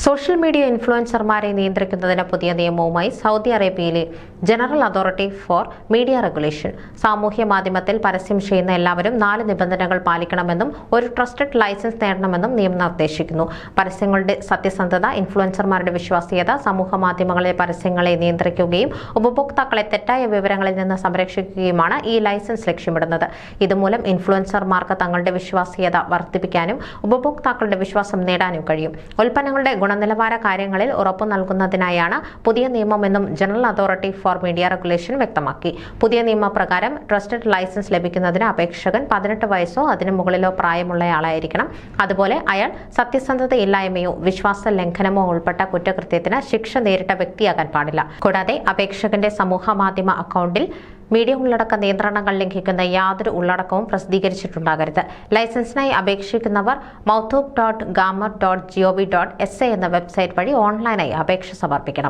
Social media ഇൻഫ്ലുവൻസർമാരെ നിയന്ത്രിക്കുന്നതിന് പുതിയ നിയമവുമായി സൗദി അറേബ്യയിലെ general authority for media regulation സാമൂഹ്യ മാധ്യമത്തിൽ പരസ്യം ചെയ്യുന്ന എല്ലാവരും നാല് നിബന്ധനകൾ പാലിക്കണമെന്നും ഒരു ട്രസ്റ്റഡ് ലൈസൻസ് നേടണമെന്നും നിയമം നിർദ്ദേശിക്കുന്നു. പരസ്യങ്ങളുടെ സത്യസന്ധത ഇൻഫ്ലുവൻസർമാരുടെ വിശ്വാസ്യത സമൂഹ മാധ്യമങ്ങളിലെ പരസ്യങ്ങളെ നിയന്ത്രിക്കുകയും ഉപഭോക്താക്കളെ തെറ്റായ വിവരങ്ങളിൽ നിന്ന് സംരക്ഷിക്കുകയുമാണ് ഈ ലൈസൻസ് ലക്ഷ്യമിടുന്നത്. ഇതുമൂലം ഇൻഫ്ലുവൻസർമാർക്ക് തങ്ങളുടെ വിശ്വാസ്യത വർദ്ധിപ്പിക്കാനും ഉപഭോക്താക്കളുടെ വിശ്വാസം നേടാനും കഴിയും. ഉൽപ്പന്നങ്ങളുടെ ഗുണനിലവാര കാര്യങ്ങളിൽ ഉറപ്പു നൽകുന്നതിനായാണ് പുതിയ നിയമമെന്നും general authority for media regulation വ്യക്തമാക്കി. പുതിയ നിയമപ്രകാരം ട്രസ്റ്റഡ് ലൈസൻസ് ലഭിക്കുന്നതിന് അപേക്ഷകൻ പതിനെട്ട് വയസ്സോ അതിനു മുകളിലോ പ്രായമുള്ളയാളായിരിക്കണം. അതുപോലെ അയാൾ സത്യസന്ധതയില്ലായ്മയോ വിശ്വാസ ലംഘനമോ ഉൾപ്പെട്ട കുറ്റകൃത്യത്തിന് ശിക്ഷ നേരിട്ട വ്യക്തിയാകാൻ പാടില്ല. കൂടാതെ അപേക്ഷകന്റെ സമൂഹ മാധ്യമ അക്കൗണ്ടിൽ മീഡിയ ഉള്ളടക്ക നിയന്ത്രണങ്ങൾ ലംഘിക്കുന്ന യാതൊരു ഉള്ളടക്കവും പ്രസിദ്ധീകരിച്ചിട്ടുണ്ടാകരുത്. ലൈസൻസിനായി അപേക്ഷിക്കുന്നവർ മൗത്തൂബ് dot gamer dot GOV dot S A എന്ന വെബ്സൈറ്റ് വഴി ഓൺലൈനായി അപേക്ഷ സമർപ്പിക്കണം.